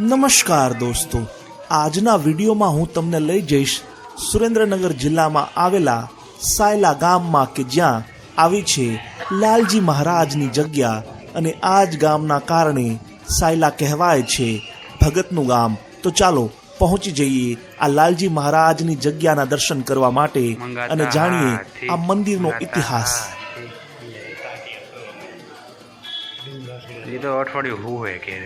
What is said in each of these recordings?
નમસ્કાર દોસ્તો. આજના વિડીયોમાં હું તમને લઈ જઈશ સુરેન્દ્રનગર જિલ્લામાં આવેલા સાયલા ગામમાં કે જ્યાં આવી છે લાલજી મહારાજની જગ્યા અને આ જ ગામના કારણે સાયલા કહેવાય છે ભગતનું ગામ. તો ચાલો પહોંચી જઈએ આ લાલજી મહારાજની જગ્યાના દર્શન કરવા માટે અને જાણીએ આ મંદિરનો ઇતિહાસ. તો અઠવાડિયું હોય કે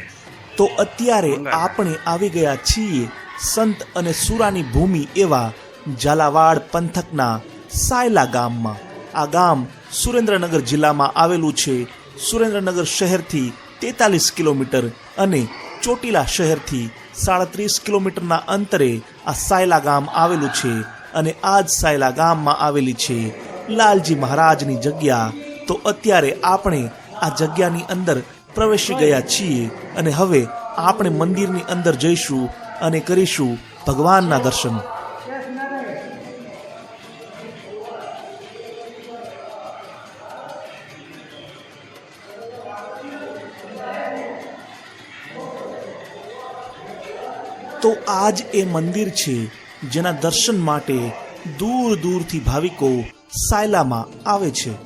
તો અત્યારે આપણે આવી ગયા છીએ સંત અને સુરાની ભૂમિ એવા ઝાલાવાડ પંથકના સાયલા ગામમાં. આ ગામ સુરેન્દ્રનગર જિલ્લામાં આવેલું છે. સુરેન્દ્રનગર શહેરથી તેતાલીસ કિલોમીટર અને ચોટીલા શહેરથી સાડત્રીસ કિલોમીટરના અંતરે આ સાયલા ગામ આવેલું છે અને આ જ સાયલા ગામમાં આવેલી છે લાલજી મહારાજની જગ્યા. તો અત્યારે આપણે આ જગ્યાની અંદર પ્રવેશી ગયા છીએ અને હવે આપણે મંદિરની અંદર જઈશું અને કરીશું ભગવાનના દર્શન. તો આજ એ મંદિર છે જેના દર્શન માટે દૂર દૂરથી ભાવિકો સાયલામાં આવે છે.